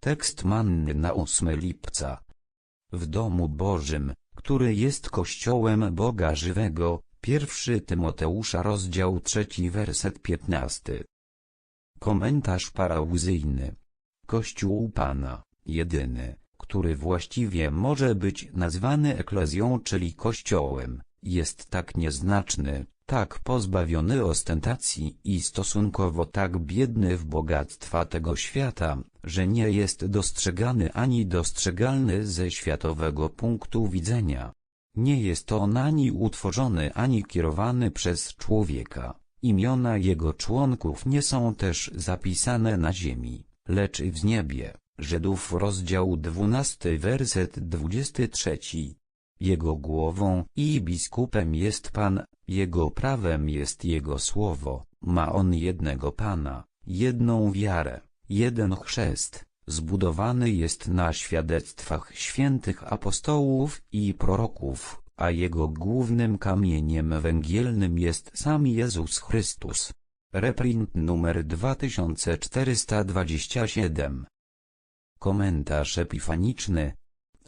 Tekst manny na 8 lipca. W domu Bożym, który jest kościołem Boga żywego, pierwszy Tymoteusza rozdział 3 werset 15. Komentarz parauzyjny. Kościół Pana, jedyny, który właściwie może być nazwany eklezją czyli kościołem, jest tak nieznaczny, tak pozbawiony ostentacji i stosunkowo tak biedny w bogactwa tego świata, że nie jest dostrzegany ani dostrzegalny ze światowego punktu widzenia. Nie jest on ani utworzony ani kierowany przez człowieka. Imiona jego członków nie są też zapisane na ziemi, lecz w niebie. Żydów rozdział 12 werset 23. Jego głową i biskupem jest Pan, jego prawem jest Jego słowo, ma on jednego Pana, jedną wiarę, jeden chrzest, zbudowany jest na świadectwach świętych apostołów i proroków, a jego głównym kamieniem węgielnym jest sam Jezus Chrystus. Reprint numer 2427 Komentarz epifaniczny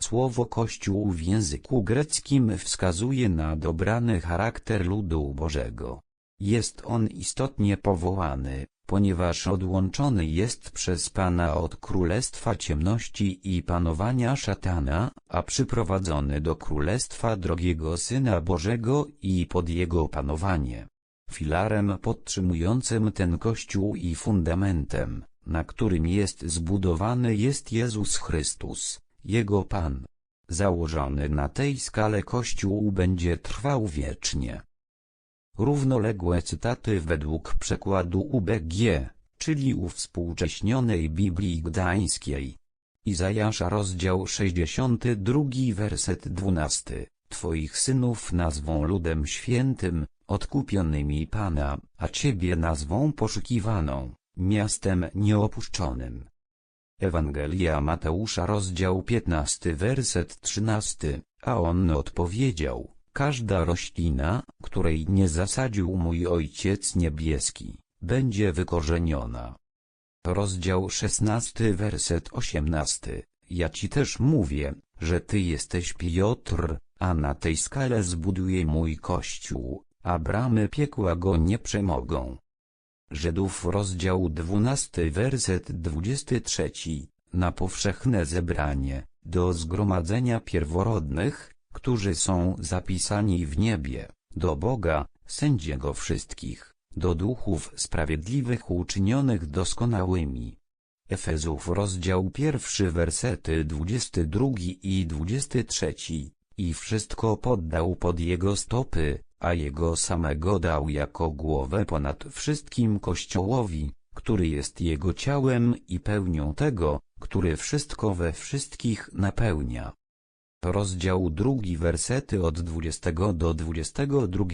Słowo Kościół w języku greckim wskazuje na dobrany charakter ludu Bożego. Jest on istotnie powołany, ponieważ odłączony jest przez Pana od królestwa ciemności i panowania szatana, a przyprowadzony do królestwa drogiego Syna Bożego i pod jego panowanie. Filarem podtrzymującym ten Kościół i fundamentem, na którym jest zbudowany jest Jezus Chrystus, Jego Pan. Założony na tej skale Kościół będzie trwał wiecznie. Równoległe cytaty według przekładu UBG, czyli uwspółcześnionej Biblii Gdańskiej. Izajasza rozdział 62 werset 12 Twoich synów nazwą ludem świętym, odkupionymi Pana, a Ciebie nazwą poszukiwaną, miastem nieopuszczonym. Ewangelia Mateusza rozdział 15 werset 13, a on odpowiedział, Każda roślina, której nie zasadził mój Ojciec Niebieski, będzie wykorzeniona. Rozdział 16 werset 18 Ja ci też mówię, że ty jesteś Piotr, a na tej skale zbuduję mój kościół, a bramy piekła go nie przemogą. Żydów rozdział 12 werset 23 Na powszechne zebranie, do zgromadzenia pierworodnych, którzy są zapisani w niebie, do Boga, sędziego wszystkich, do duchów sprawiedliwych uczynionych doskonałymi. Efezów rozdział pierwszy wersety 22 i 23 i wszystko poddał pod jego stopy, a jego samego dał jako głowę ponad wszystkim Kościołowi, który jest jego ciałem i pełnią tego, który wszystko we wszystkich napełnia. Rozdział drugi wersety od 20 do 22,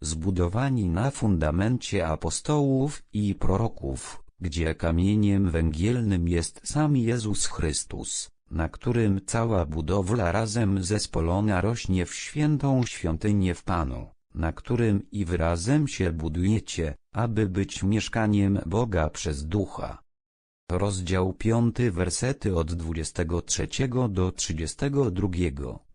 zbudowani na fundamencie apostołów i proroków, gdzie kamieniem węgielnym jest sam Jezus Chrystus, na którym cała budowla razem zespolona rośnie w świętą świątynię w Panu, na którym i wyrazem się budujecie, aby być mieszkaniem Boga przez Ducha. Rozdział 5 wersety od 23 do 32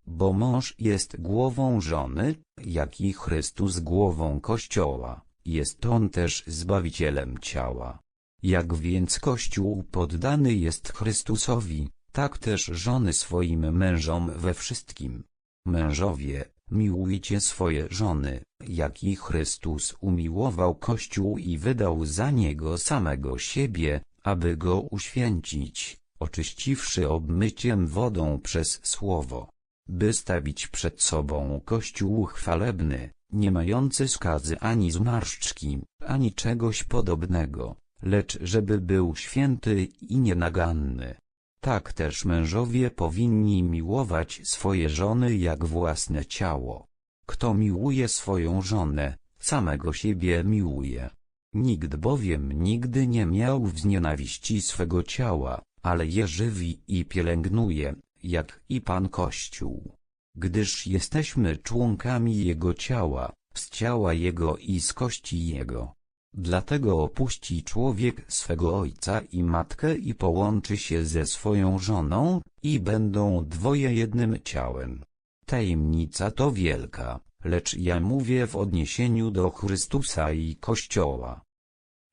Bo mąż jest głową żony, jak i Chrystus głową Kościoła, jest on też Zbawicielem ciała. Jak więc Kościół poddany jest Chrystusowi, tak też żony swoim mężom we wszystkim. Mężowie, miłujcie swoje żony, jak i Chrystus umiłował Kościół i wydał za niego samego siebie, aby go uświęcić, oczyściwszy obmyciem wodą przez słowo, by stawić przed sobą Kościół chwalebny, nie mający skazy ani zmarszczki, ani czegoś podobnego, lecz żeby był święty i nienaganny. Tak też mężowie powinni miłować swoje żony jak własne ciało. Kto miłuje swoją żonę, samego siebie miłuje. Nikt bowiem nigdy nie miał w nienawiści swego ciała, ale je żywi i pielęgnuje, jak i Pan Kościół. Gdyż jesteśmy członkami Jego ciała, z ciała Jego i z kości Jego. Dlatego opuści człowiek swego ojca i matkę i połączy się ze swoją żoną, i będą dwoje jednym ciałem. Tajemnica to wielka, lecz ja mówię w odniesieniu do Chrystusa i Kościoła.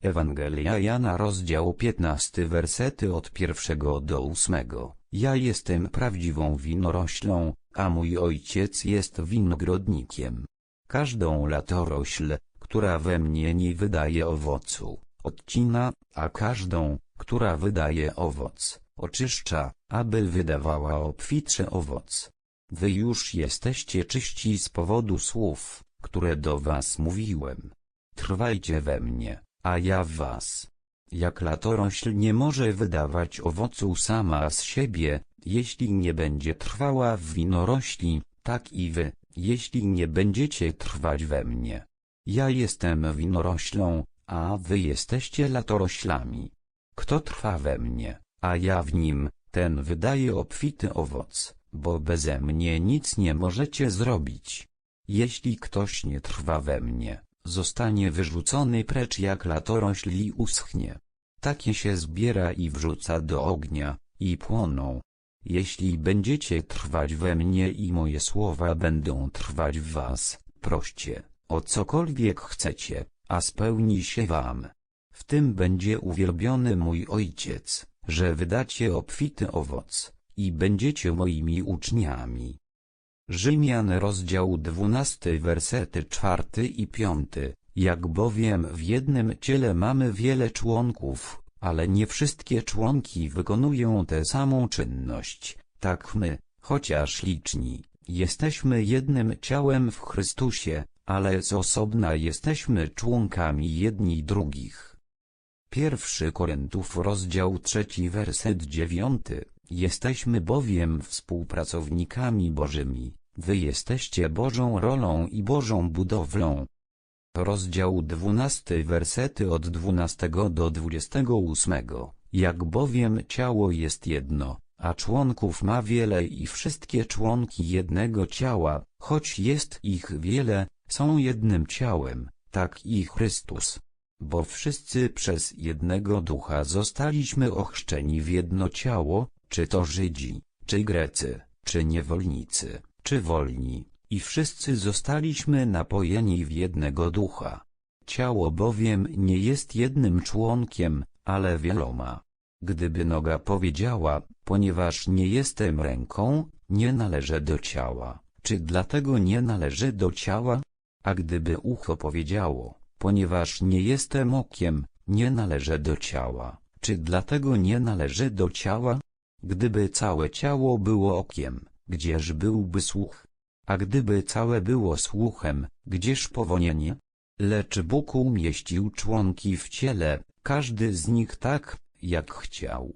Ewangelia Jana rozdział 15 wersety od pierwszego do ósmego. Ja jestem prawdziwą winoroślą, a mój ojciec jest winogrodnikiem. Każdą latorośl, która we mnie nie wydaje owocu, odcina, a każdą, która wydaje owoc, oczyszcza, aby wydawała obfitszy owoc. Wy już jesteście czyści z powodu słów, które do was mówiłem. Trwajcie we mnie, a ja w was. Jak latorośl nie może wydawać owocu sama z siebie, jeśli nie będzie trwała w winorośli, tak i wy, jeśli nie będziecie trwać we mnie. Ja jestem winoroślą, a wy jesteście latoroślami. Kto trwa we mnie, a ja w nim, ten wydaje obfity owoc, bo beze mnie nic nie możecie zrobić. Jeśli ktoś nie trwa we mnie, zostanie wyrzucony precz jak latorośl i uschnie. Takie się zbiera i wrzuca do ognia, i płoną. Jeśli będziecie trwać we mnie i moje słowa będą trwać w was, proście, o cokolwiek chcecie, a spełni się wam. W tym będzie uwielbiony mój Ojciec, że wydacie obfity owoc, i będziecie moimi uczniami. Rzymian rozdział 12 wersety 4 i 5 Jak bowiem w jednym ciele mamy wiele członków, ale nie wszystkie członki wykonują tę samą czynność, tak my, chociaż liczni, jesteśmy jednym ciałem w Chrystusie, ale z osobna jesteśmy członkami jedni drugich. Pierwszy Koryntów rozdział trzeci werset dziewiąty Jesteśmy bowiem współpracownikami Bożymi, wy jesteście Bożą rolą i Bożą budowlą. Rozdział 12 wersety od 12 do 28 Jak bowiem ciało jest jedno, a członków ma wiele i wszystkie członki jednego ciała, choć jest ich wiele, są jednym ciałem, tak i Chrystus. Bo wszyscy przez jednego ducha zostaliśmy ochrzczeni w jedno ciało, czy to Żydzi, czy Grecy, czy niewolnicy, czy wolni, i wszyscy zostaliśmy napojeni w jednego ducha. Ciało bowiem nie jest jednym członkiem, ale wieloma. Gdyby noga powiedziała, ponieważ nie jestem ręką, nie należę do ciała, czy dlatego nie należy do ciała? A gdyby ucho powiedziało, ponieważ nie jestem okiem, nie należę do ciała, czy dlatego nie należy do ciała? Gdyby całe ciało było okiem, gdzież byłby słuch? A gdyby całe było słuchem, gdzież powonienie? Lecz Bóg umieścił członki w ciele, każdy z nich tak, jak chciał.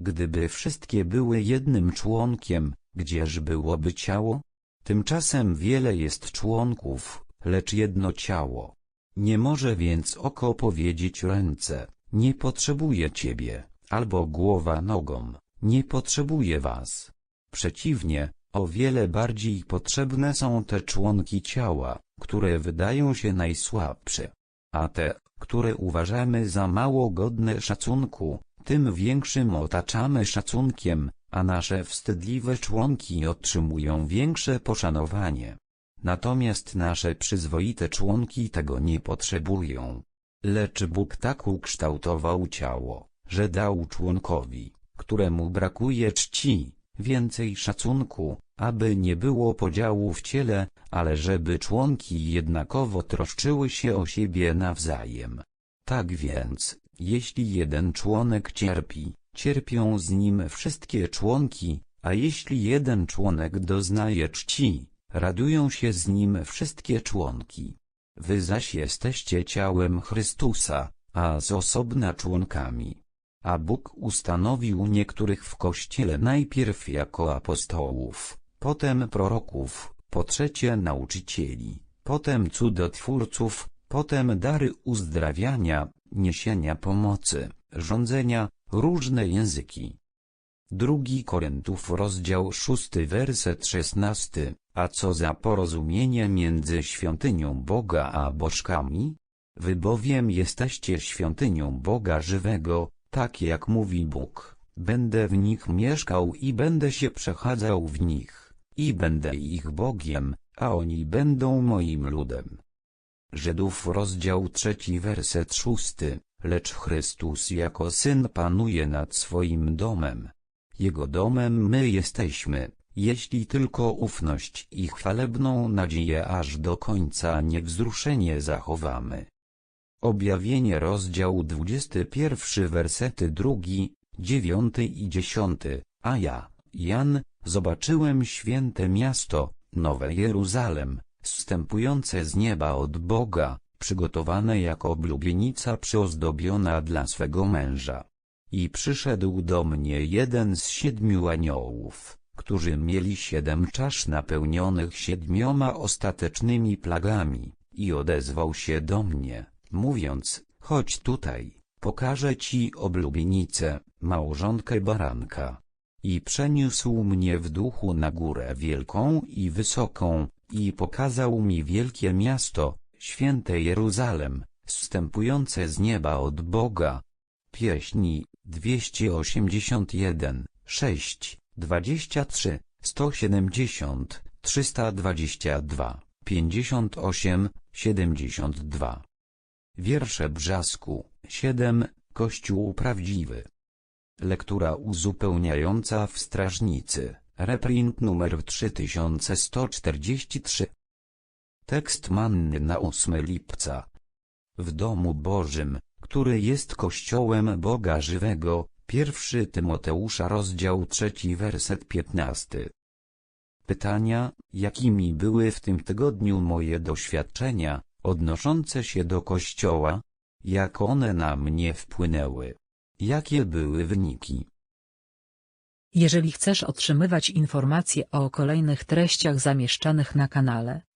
Gdyby wszystkie były jednym członkiem, gdzież byłoby ciało? Tymczasem wiele jest członków, lecz jedno ciało. Nie może więc oko powiedzieć ręce, nie potrzebuję ciebie, albo głowa nogą, nie potrzebuje was. Przeciwnie, o wiele bardziej potrzebne są te członki ciała, które wydają się najsłabsze. A te, które uważamy za mało godne szacunku, tym większym otaczamy szacunkiem, a nasze wstydliwe członki otrzymują większe poszanowanie. Natomiast nasze przyzwoite członki tego nie potrzebują. Lecz Bóg tak ukształtował ciało, że dał członkowi, któremu brakuje czci, więcej szacunku, aby nie było podziału w ciele, ale żeby członki jednakowo troszczyły się o siebie nawzajem. Tak więc, jeśli jeden członek cierpi, cierpią z nim wszystkie członki, a jeśli jeden członek doznaje czci, radują się z nim wszystkie członki. Wy zaś jesteście ciałem Chrystusa, a z osobna członkami. A Bóg ustanowił niektórych w Kościele najpierw jako apostołów, potem proroków, po trzecie nauczycieli, potem cudotwórców, potem dary uzdrawiania, niesienia pomocy, rządzenia, różne języki. Drugi Koryntów rozdział szósty werset szesnasty, a co za porozumienie między świątynią Boga a bożkami? Wy bowiem jesteście świątynią Boga żywego, tak jak mówi Bóg. Będę w nich mieszkał i będę się przechadzał w nich, i będę ich Bogiem, a oni będą moim ludem. Żydów rozdział trzeci werset szósty, lecz Chrystus jako Syn panuje nad swoim domem. Jego domem my jesteśmy, jeśli tylko ufność i chwalebną nadzieję aż do końca niewzruszenie zachowamy. Objawienie rozdział 21 wersety drugi, dziewiąty i dziesiąty, a ja, Jan, zobaczyłem święte miasto, Nowe Jeruzalem, zstępujące z nieba od Boga, przygotowane jako oblubienica przyozdobiona dla swego męża. I przyszedł do mnie jeden z siedmiu aniołów, którzy mieli siedem czasz napełnionych siedmioma ostatecznymi plagami, i odezwał się do mnie, mówiąc, chodź tutaj, pokażę ci oblubienicę, małżonkę baranka. I przeniósł mnie w duchu na górę wielką i wysoką, i pokazał mi wielkie miasto, święte Jeruzalem, zstępujące z nieba od Boga. Pieśni 281, 6, 23, 170, 322, 58, 72. Wiersze Brzasku 7, Kościół prawdziwy. Lektura uzupełniająca w Strażnicy, reprint numer 3143. Tekst manny na 8 lipca. W domu Bożym, który jest Kościołem Boga żywego, pierwszy Tymoteusza rozdział 3 werset 15. Pytania, jakimi były w tym tygodniu moje doświadczenia, odnoszące się do Kościoła? Jak one na mnie wpłynęły? Jakie były wyniki? Jeżeli chcesz otrzymywać informacje o kolejnych treściach zamieszczanych na kanale,